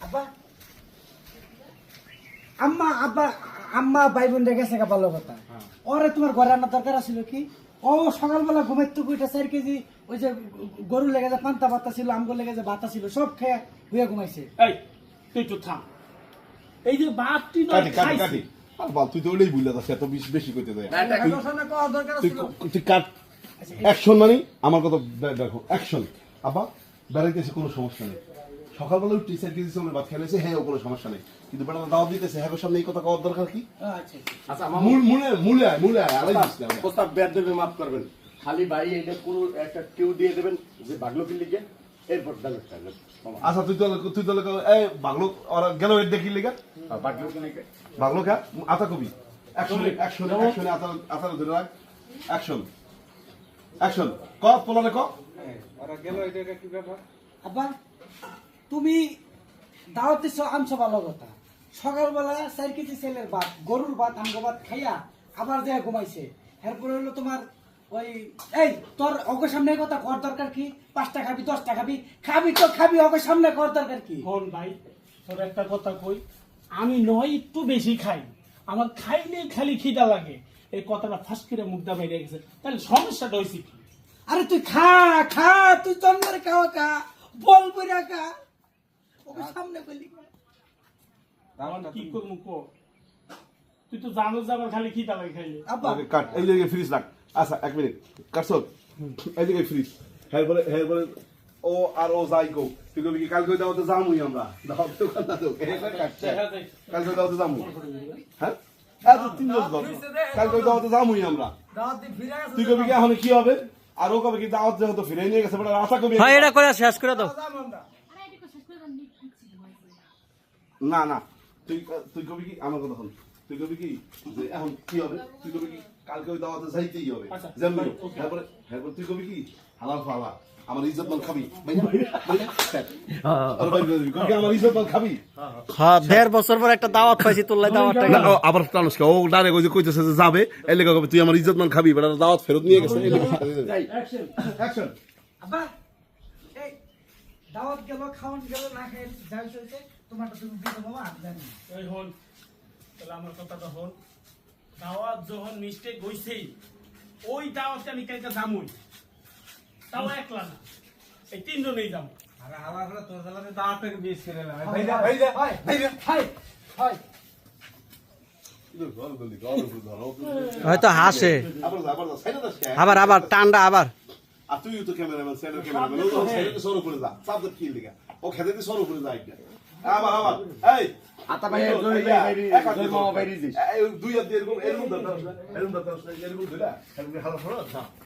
আব্বা। আম্মা আব্বা আম্মা ভাই বোন ভালো কথা। ওরে তোমার ঘরে আনার দরকার আছিল কি? ও সকালবেলা ঘুমের তো কইটা চার কেজি ওই যে গরু লেগে যে পান্তা ভাতা ছিল আমগো লেগে যে ভাতা ছিল সব খেয়ে হইয়া ঘুমাইছে। এই তুই তো থাম। এই যে বাপটি কাটি, কাটি, কাটি। আর তুই তো ওটাই বুঝলে বেশি- বেশি করতে দেয়। তুই কাট অ্যাকশন মানে আমার কথা দেখো অ্যাকশন আবা বেড়াইতেছে কোনো সমস্যা নেই। সকালবেলা উঠে স্যার কিছু সময় ভাত খেলেছে হ্যাঁ কোনো সমস্যা নেই। কিন্তু বেটা দাওয়াত দিতেছে হ্যাঁ সামনে এই কথা কওয়ার দরকার কি? আচ্ছা আচ্ছা আমার মূল মূলে মূলে আয় মূলে আয় আলাই প্রস্তাব ব্যাট দেবে মাফ করবেন। খালি ভাই এটা পুরো একটা কিউ দিয়ে দেবেন যে বাগলো কি লিখে এরপর ডায়লগটা আচ্ছা তুই তো তুই তো এই বাগলো ওরা গেল এর দেখি লেগা? বাগলো কি লিখে বাগলো কা আতা কবি। অ্যাকশনে অ্যাকশনে অ্যাকশনে আতা আতা ধরে রাখ। অ্যাকশন অ্যাকশন ক পোলারে ক? আব্বা তুমি দাওয়াত দিচ্ছ আনছো ভালো কথা। সকালবেলা চার কেজি ছেলের ভাত গরুর ভাত আমগো ভাত খাইয়া আবার যে ঘুমাইছে। এরপরে হলো তোমার ওই এই তোর অগের সামনে কথা কর দরকার কি? পাঁচটা খাবি দশটা খাবি খাবি তো খাবি অগের সামনে কর দরকার কি? শোন ভাই তোর একটা কথা কই আমি নয় একটু বেশি খাই। আমার খাইলেই খালি খিদা লাগে। এই কথাটা ফাঁস করে মুখটা বেরিয়ে গেছে। তাহলে সমস্যাটা হয়েছে কি? আরে তুই খা খা তুই জন্মের খাওয়া খা বল বইরা খা। ওকে সামনে বলি। আমার কি করব কো? তুই তো জানো যে খালি খিদা লাগে খাইলে। আব্বা। কাট এই জায়গায় ফ্রিজ রাখ আচ্ছা এক মিনিট কাটছ? এই জায়গায় ফ্রিজ হ্যাঁ বলে হ্যাঁ বলে ও আর ও যাই গো তুই কবি কি কালকে দাওয়াতে যামুই আমরা? দাওয়াত তো কথা তো কাটছে কালকে দাওয়াতে যামু। হ্যাঁ এত তিন দশ দশ কালকে দাওয়াতে যামুই আমরা। তুই কবি কি এখন কি হবে? আর ও কবে কি দাওয়াত যেহেতু ফিরে নিয়ে গেছে আশা কবি হ্যাঁ এটা করে শেষ করে দাও। যাব আমরা। আরে এটা শেষ করে দাও নি না না। তুই তুই কবি কি? আমার কথা শোন। তুই কবি কি? যে এখন কি হবে? তুই কবি কি? কালকে ওই দাওয়াতে যাইতেই হবে। আচ্ছা, হোক। okay. তারপরে তারপরে তুই কবি কি? হালাল ফালা। আমার ইজ্জত মান খাবি। আমার ইজ্জত মান হ্যাঁ দেড় বছর পর একটা দাওয়াত পাইছি দাওয়াতটা ও আবার ও ডাইরেক্ট ওই কইতেছে যে যাবে। এই লেগে তুই আমার ইজ্জত মান খাবি বেটা দাওয়াত ফেরত নিয়ে গেছে। অ্যাকশন অ্যাকশন আব্বা এই দাওয়াত গেল খাওয়ান গেল না খেয়ে যাই চলছে তোমারটা তুমি দিতে বাবা আমি জানি এই হন। তাহলে আমার কথাটা হন দাওয়াত যখন মিস্টেক হইছেই ওই দাওয়াতটা আমি কালকে যামুই। তাও একলা না এই তিনজনেই যাব হাই হাই হয়তো হাসে আবার যা, আবার যা, সাইডে যাস কে? আবার আবার টান্ডা আবার। আর তুই তো ক্যামেরাম্যান সাইডের ক্যামেরাম্যান। ও সর যা সাবজেক্ট কি লিখা ও খেতে সর উপরে যা একটা আবার আবার এই আতা ভাই এই, ভাই দিয়ে মামা ভাই দিস এই, দুই হাত দিয়ে এরকম এরকম ধরতে এরকম ধরতে এরকম দিলা এরকম হালা সরা